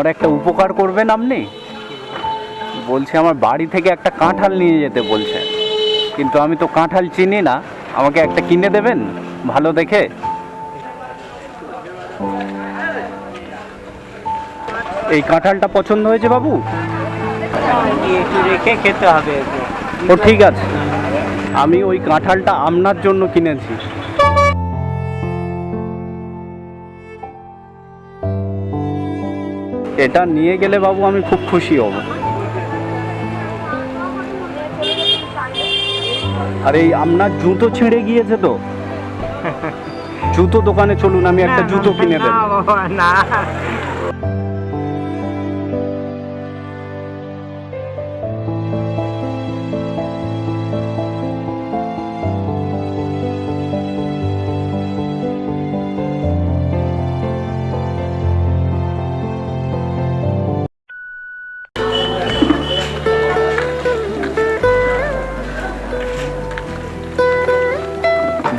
আর একটা উপকার করবেন আপনি? বলছে, আমার বাড়ি থেকে একটা কাঁঠাল নিয়ে যেতে, বলছে। কিন্তু আমি তো কাঁঠাল চিনি না। আমাকে একটা কিনে দেবেন? ভালো দেখে? এই কাঁঠালটা পছন্দ হয়েছে বাবু? রেখে খেতে হবে ও ঠিক আছে। আমি ওই কাঁঠালটা আপনার জন্য কিনেছি। এটা নিয়ে গেলে বাবু আমি খুব খুশি হব। আর এই আপনার জুতো ছিঁড়ে গিয়েছে তো? জুতো দোকানে চলুন আমি একটা জুতো কিনে দেবো। না।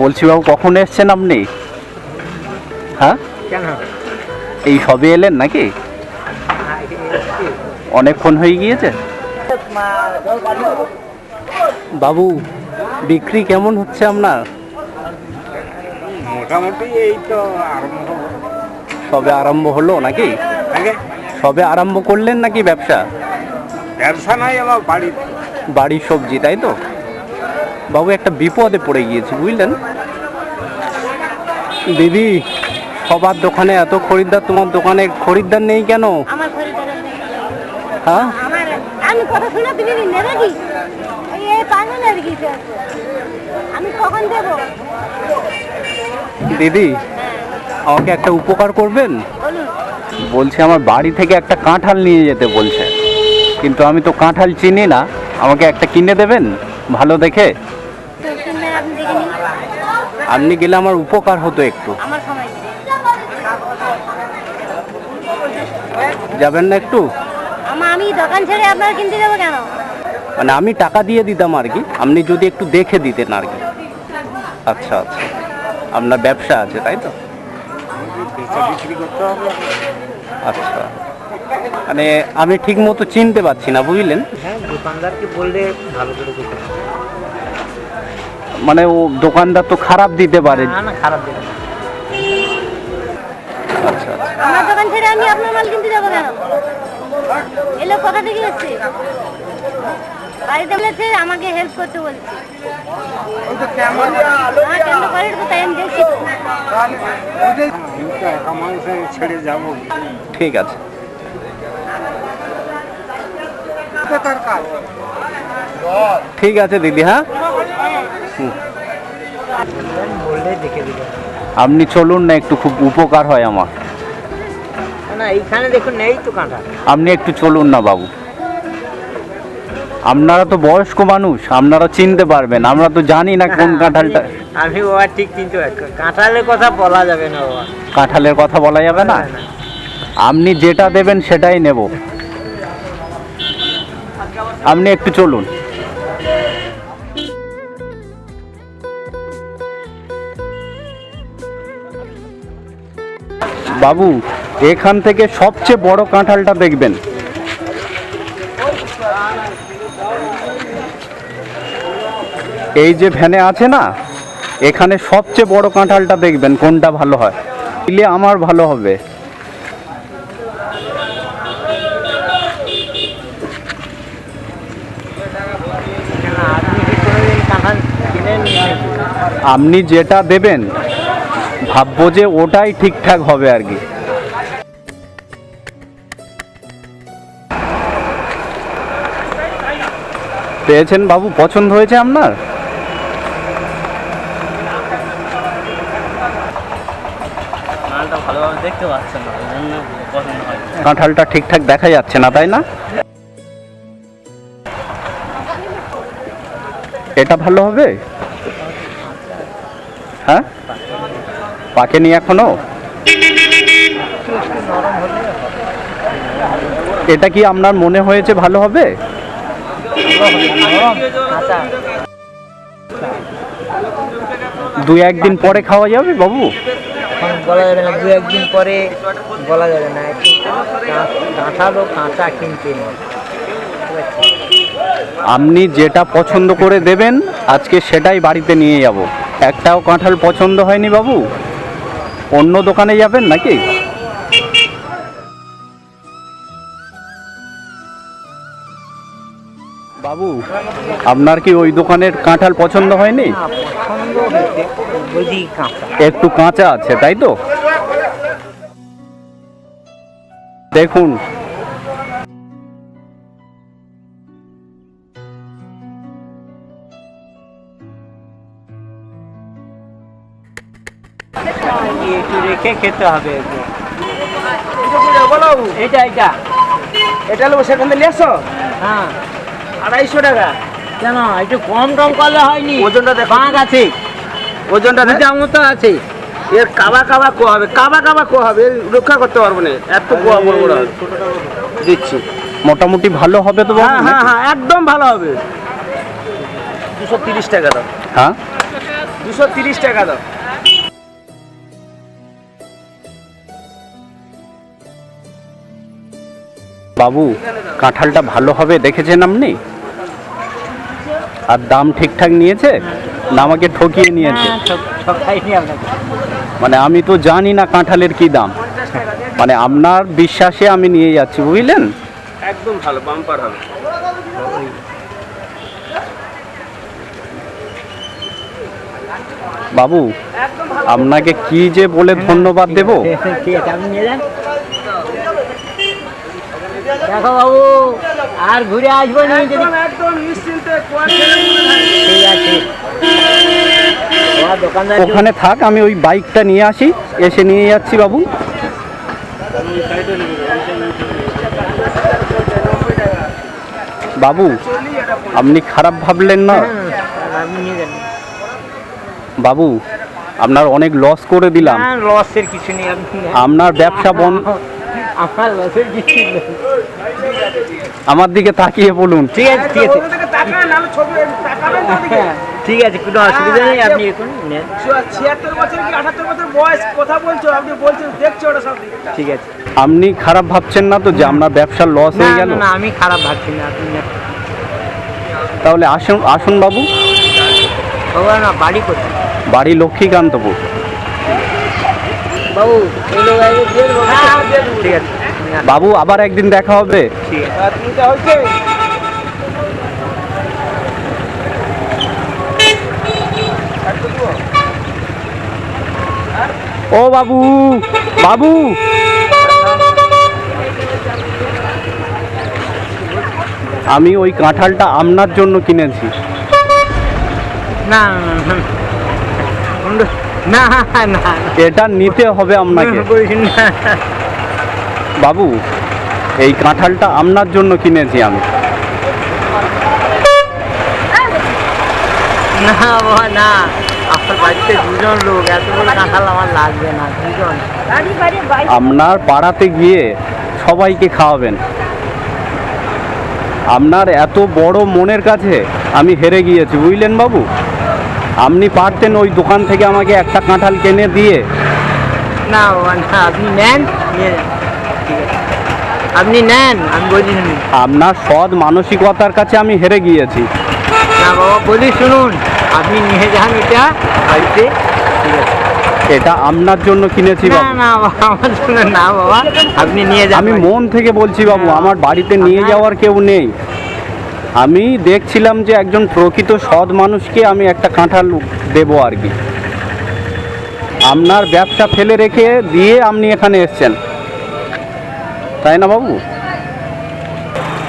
বলছি বাবু কখন এসছেন আপনি? হ্যাঁ? এই সবে এলেন নাকি? অনেকক্ষণ হয়ে গিয়েছে। বাবু বিক্রি কেমন হচ্ছে আপনার? মোটামুটি এই তো আরম্ভ সবে আরম্ভ হলো নাকি? সবে আরম্ভ করলেন নাকি ব্যবসা? ব্যবসা নাই আমার বাড়ি বাড়ির সবজি তাই তো? বাবু একটা বিপদে পড়ে গিয়েছি বুঝলেন? দিদি সবার দোকানে এত খরিদ্দার তোমার দোকানে খরিদ্দার নেই কেন? হ্যাঁ? আমি কথা শুনে তুমি নেবে কি? এই এই পাগল কি আমি কখন দেবো? দিদি আমাকে একটা উপকার করবেন? বলছে আমার বাড়ি থেকে একটা কাঁঠাল নিয়ে যেতে বলছে। কিন্তু আমি তো কাঁঠাল চিনি না। আমাকে একটা কিনে দেবেন? ভালো দেখে? আপনি গেলে আমার উপকার হতো একটু। যাবেন না একটু? আমি দোকান ছেড়ে আপনার কিনতে যাব কেন? মানে আমি টাকা দিয়ে দিতাম আর কি আপনি যদি একটু দেখে দিতেন আর কি। আচ্ছা আচ্ছা। আপনার ব্যবসা আছে তাই তো? আচ্ছা। মানে আমি ঠিক মতো চিনতে পারছি না বুঝলেন? হ্যাঁ দোকানদারকে বললে ভালো করে। মানে ও দোকানদার তো খারাপ দিতে পারে। না না খারাপ দেবে আচ্ছা আচ্ছা। আমার দোকান ছেড়ে আমি আপনার মাল কিনতে যাব কেন? এলো কোথা থেকে এসছে? বাড়িতে বলেছে আমাকে হেল্প করতে বলছে। হ্যাঁ ছেড়ে যাব ঠিক আছে। ঠিক আছে দিদি হ্যাঁ। আপনি চলুন না একটু খুব উপকার হয় আমার। না এইখানে দেখুন নেই তো কাঁটা। আপনি একটু চলুন না বাবু। আপনারা তো বয়স্ক মানুষ আপনারা চিনতে পারবেন আমরা তো জানি না কোন কাঁঠালটা আমি বাবা ঠিক চিনতে কাঁঠালের কথা বলা যাবে না বাবা কাঁঠালের কথা বলা যাবে না। আপনি যেটা দেবেন সেটাই নেব। আপনি একটু চলুন। বাবু, এখান থেকে সবচেয়ে বড় কাঁঠালটা দেখবেন। এই যে ভ্যানে আছে না, এখানে সবচেয়ে বড় কাঁঠালটা দেখবেন, কোনটা ভালো হয়। দিলে আমার ভালো হবে। আপনি যেটা দেবেন ভাববো যে ওটাই ঠিকঠাক হবে আর কি। পেয়েছেন বাবু? পছন্দ হয়েছে আপনার? দেখতে পাচ্ছেন না কাঁঠালটা ঠিকঠাক দেখা যাচ্ছে না তাই না? এটা ভালো হবে? হ্যাঁ? পাকেনি এখনও? এটা কি আপনার মনে হয়েছে ভালো হবে? দু একদিন পরে খাওয়া যাবে বাবু? বলা যাবে না দু একদিন পরে বলা যাবে না। কাঁঠাল কাঁচা কিনতে আপনি যেটা পছন্দ করে দেবেন আজকে সেটাই বাড়িতে নিয়ে যাব। একটাও কাঁঠাল পছন্দ হয়নি বাবু? অন্য দোকানে যাবেন নাকি? বাবু আপনার কি ওই দোকানের কাঁঠাল পছন্দ হয়নি? একটু কাঁচা আছে তাই তো? দেখুন একটু রেখে খেতে হবে একটু। বলো এটা এটা। এটা নেব সেখান থেকে নিয়ে হ্যাঁ। আড়াইশো টাকা। কেন? একটু কম টম করলে হয়নি। ওজনটা দেখো। বাঁক আছে। ওজনটা দেখ। মোটা মতো আছে। এর কাবা কাবা কো হবে। কাবা কাবা কো হবে। রক্ষা করতে পারব না। এত কোয়া বড় বড় দিচ্ছি। মোটামুটি ভালো হবে তো হ্যাঁ হ্যাঁ হ্যাঁ একদম ভালো হবে। দুশো তিরিশ টাকা দাও। হ্যাঁ? দুশো তিরিশ টাকা দাও। বাবু কাঁঠালটা ভালো হবে দেখেছেন আপনি? আর দাম ঠিকঠাক নিয়েছে? না আমাকে ঠকিয়ে নিয়েছে। মানে আমি তো জানি না কাঁঠালের কি দাম। মানে আপনার বিশ্বাসে আমি নিয়ে যাচ্ছি বুঝলেন? একদম ভালো বাম্পার হবে। বাবু আপনাকে কি যে বলে ধন্যবাদ দেব ঠিক আছে আপনি নিয়ে যান দেখো বাবু আর ঘুরে আসব না একদম একদম নিশ্চিন্তে ঠিক আছে। ওখানে থাক আমি ওই বাইকটা নিয়ে আসি এসে নিয়ে যাচ্ছি বাবু। বাবু আপনি খারাপ ভাবলেন না? বাবু আপনার অনেক লস করে দিলাম। লসের কিছু নেই আপনার ব্যবসা বন্ধ আমার লসের কিছু নেই। আমার দিকে তাকিয়ে বলুন। ঠিক আছে ঠিক আছে। হ্যাঁ, ঠিক আছে কোনো অসুবিধা নেই আপনি এখন নেন। ছিয়াত্তর বছর কি আঠাত্তর বছর বয়স? কথা বলছো আপনি বলছেন দেখছ ওটা সব ঠিক আছে। আপনি খারাপ ভাবছেন না তো যে আপনার ব্যবসার লস হয়ে গেল? না, আমি খারাপ ভাবছি না আপনি তাহলে আসুন আসুন বাবু। বাবু না বাড়ি কোথায়? বাড়ি লক্ষ্মীকান্তপুর। বাবু দেবো। ঠিক আছে। বাবু আবার একদিন দেখা হবে। ও বাবু বাবু। আমি ওই কাঁঠালটা আপনার জন্য কিনেছি। না না, না, এটা নিতে হবে আপনাকে। বাবু এই কাঁঠালটা আপনার জন্য কিনেছি আমি। না বাবা না। আমার বাড়িতে দুজন লোক এত বড় কাঁঠাল আমার লাগবে না দুজন। আপনার পাড়াতে গিয়ে সবাইকে খাওয়াবেন। আপনার এত বড় মনের কাছে আমি হেরে গিয়েছি বুঝলেন বাবু? আপনি পারতেন ওই দোকান থেকে আমাকে একটা কাঁঠাল কিনে দিয়ে। না আপনি নেন আপনি নেন আমি বলি শুনুন আপনার সৎ মানসিকতার কাছে আমি হেরে গিয়েছি। না বাবা বলি শুনুন আপনি নিয়ে যান এটা বাড়িতে ঠিক আছে। এটা আপনার জন্য কিনেছি বাবু। না বাবা আমার জন্য না বাবা আপনি নিয়ে যান আমি মন থেকে বলছি বাবু আমার বাড়িতে নিয়ে যাওয়ার কেউ নেই। আমি দেখছিলাম যে একজন প্রকৃত সৎ মানুষকে আমি একটা কাঁঠাল দেবো আর কি। আপনার ব্যবসা ফেলে রেখে দিয়ে আপনি এখানে এসছেন। তাই না বাবু?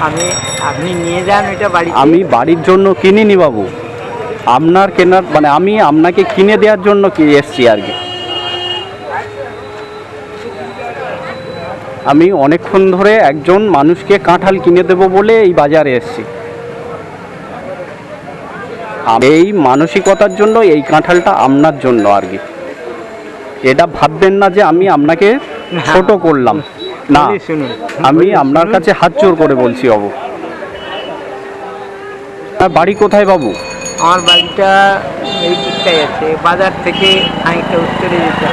আমি আপনি নিয়ে যান ওইটা বাড়িতে। আমি বাড়ির জন্য কিনিনি বাবু। আপনার কেনার মানে আমি আপনাকে কিনে দেওয়ার জন্য কি এসছি আর কি। আমি অনেকক্ষণ ধরে একজন মানুষকে কাঁঠাল কিনে দেবো বলে এই বাজারে এসছি। এই মানসিকতার জন্য এই কাঁঠালটা আপনার জন্য আর কি। এটা ভাববেন না যে আমি আপনাকে ছোট করলাম। না আমি আপনার কাছে হাত জোর করে বলছি বাবু। আর বাড়ি কোথায় বাবু? আমার বাড়িটা এই দিকটাই আছে বাজার থেকে খানিকটা উত্তরে যেতে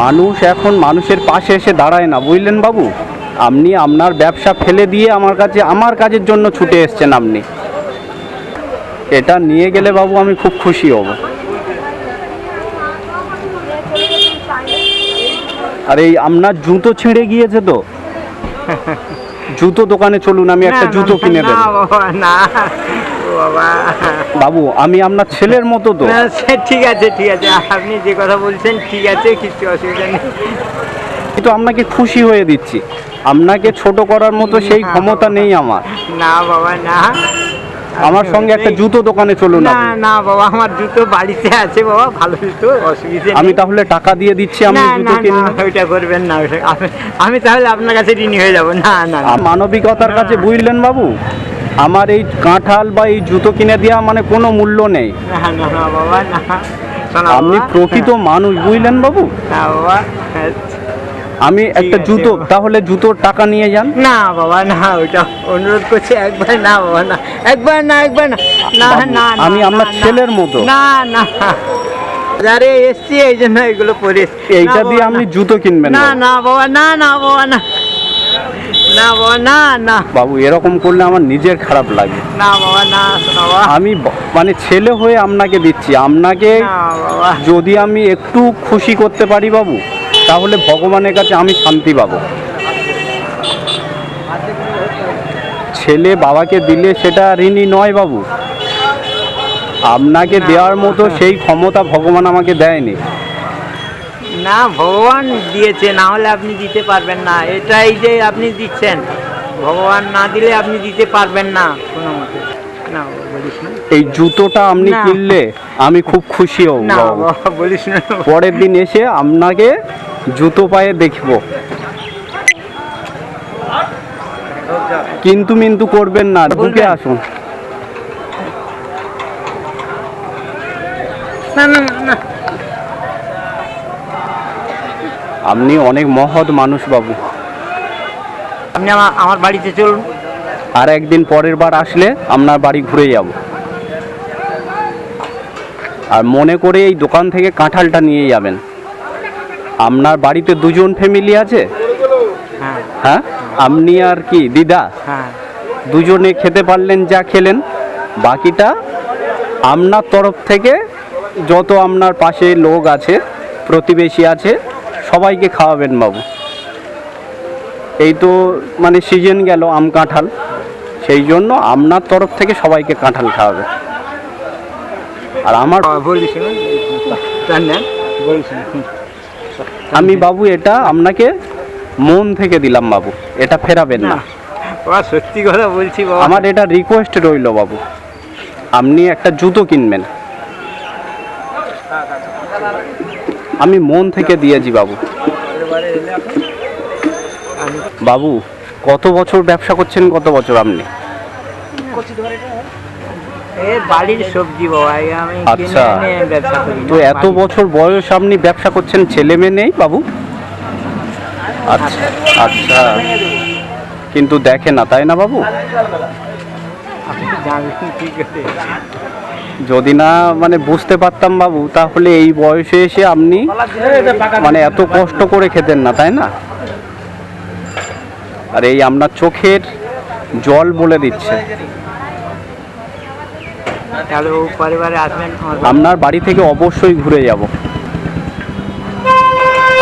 মানুষ এখন মানুষের পাশে এসে দাঁড়ায় না বুঝলেন বাবু? আপনি আপনার ব্যবসা ফেলে দিয়ে আমার কাছে আমার কাজের জন্য ছুটে এসছেন আপনি। এটা নিয়ে গেলে বাবু আমি খুব খুশি হব। আর এই আপনার জুতো ছিঁড়ে গিয়েছে তো। জুতো দোকানে চলুন আমি একটা জুতো কিনে দেবো। বাবা না বাবু। আমি আপনার ছেলের মতো তো। ঠিক আছে ঠিক আছে আপনি যে কথা বলছেন ঠিক আছে কিছু অসুবিধা নেই। কিন্তু আপনাকে খুশি হয়ে দিচ্ছি। আপনাকে ছোট করার মতো সেই ক্ষমতা নেই আমার। না বাবা না। আমার সঙ্গে একটা জুতো দোকানে চলুন না না বাবা আমার জুতো বাড়িতে আছে বাবা ভালো জুতো অসুবিধা আমি তাহলে টাকা দিয়ে দিচ্ছি আপনি জুতো না না ওইটা করবেন না আমি- আমি তাহলে আপনার কাছে ঋণী হয়ে যাব। না না। মানবিকতার কাছে বুঝলেন বাবু আমার এই কাঁঠাল বা এই জুতো কিনে দেওয়া মানে কোনো মূল্য নেই। না না না বাবা না। আপনি প্রকৃত মানুষ বুঝলেন বাবু? না বাবা আমি একটা জুতো তাহলে জুতোর টাকা নিয়ে যান। না বাবা না ওইটা অনুরোধ করছি একবার না বাবা না একবার না একবার না না না আমি আপনার ছেলের মতো। না না। বাজারে এসছি এই জন্য এগুলো পরে। এইটা দিয়ে আপনি জুতো কিনবেন না না বাবা না না বাবা না। না বাবা না না। বাবু এরকম করলে আমার নিজের খারাপ লাগে। না বাবা না বাবা। আমি মানে ছেলে হয়ে আপনাকে দিচ্ছি। আপনাকে যদি আমি একটু খুশি করতে পারি বাবু তাহলে ভগবানের কাছে আমি শান্তি পাবো। ছেলে বাবাকে দিলে সেটা ঋণী নয় বাবু। আপনাকে দেওয়ার মতো সেই ক্ষমতা ভগবান আমাকে দেয়নি। না ভগবান দিয়েছে না হলে আপনি দিতে পারবেন না। এটাই যে আপনি দিচ্ছেন ভগবান না দিলে আপনি দিতে পারবেন না। কোনো মতে। না বলিস না। এই জুতোটা আপনি কিনলে আমি খুব খুশি হব বাবা বলিস না। পরের দিন এসে আপনাকে জুতো পায়ে দেখব। কিন্তু মিন্তু করবেন না ঢুকে আসুন। আপনি অনেক মহৎ মানুষ বাবু। আপনি আমার আমার বাড়িতে চলুন। আর একদিন পরের বার আসলে আপনার বাড়ি ঘুরে যাব। আর মনে করে এই দোকান থেকে কাঁঠালটা নিয়ে যাবেন। আপনার বাড়িতে দুজন ফ্যামিলি আছে? হ্যাঁ। হ্যাঁ? আপনি আর কি দিদা? হ্যাঁ। দুজনে খেতে পারলেন যা খেলেন। বাকিটা আপনার তরফ থেকে যত আপনার পাশে লোক আছে প্রতিবেশী আছে সবাইকে খাওয়াবেন বাবু। এই তো মানে সিজন গেল আম কাঁঠাল। সেই জন্য আপনার তরফ থেকে সবাইকে কাঁঠাল খাওয়াবে। আর আমার বলিস না। আমি বাবু এটা আপনাকে মন থেকে দিলাম বাবু এটা ফেরাবেন না। বাবা সত্যি কথা বলছি বাবা। আমার এটা রিকোয়েস্ট রইল বাবু আপনি একটা জুতো কিনবেন। আমি মন থেকে দিয়েছি বাবু। বাবু কত বছর ব্যবসা করছেন কত বছর আপনি? বাড়ির সবজি বাবা আমি আচ্ছা। ব্যবসা করি তো এত বছর বয়স আপনি ব্যবসা করছেন ছেলে মেয়ে নেই বাবু? আচ্ছা আচ্ছা। কিন্তু দেখে না তাই না বাবু? যদি না মানে বুঝতে পারতাম বাবু তাহলে এই বয়সে এসে আপনি মানে এত কষ্ট করে খেতেন না তাই না? আর এই আপনার চোখের জল বলে দিচ্ছে। তাহলে ও পরিবারে আসবেন আপনার বাড়ি থেকে অবশ্যই ঘুরে যাব।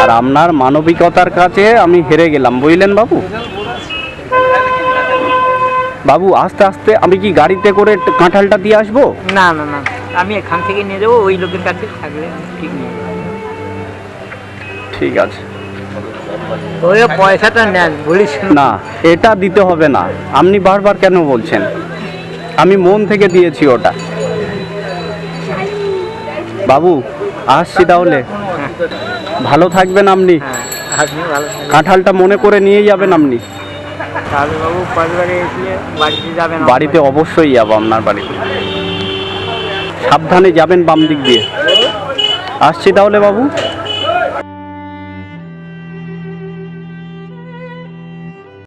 আর আপনার মানবিকতার কাছে আমি হেরে গেলাম বুঝলেন বাবু? বাবু আস্তে আস্তে আমি কি গাড়িতে করে কাঁঠালটা দিয়ে আসব? না না না আমি এখান থেকে নিয়ে যাব ওই লোকের কাছে থাকলে ঠিক নেই। ঠিক আছে। ওই পয়সাটা নেন বলিস না। না এটা দিতে হবে না। আপনি বারবার কেন বলছেন? আমি মন থেকে দিয়েছি ওটা। বাবু আসছি তাহলে। ভালো থাকবেন আপনি। হ্যাঁ। কাঁঠালটা মনে করে নিয়ে যাবেন আপনি। বাড়িতে অবশ্যই যাব আপনার বাড়িতে। সাবধানে যাবেন বাম দিক দিয়ে। আসছি তাহলে বাবু।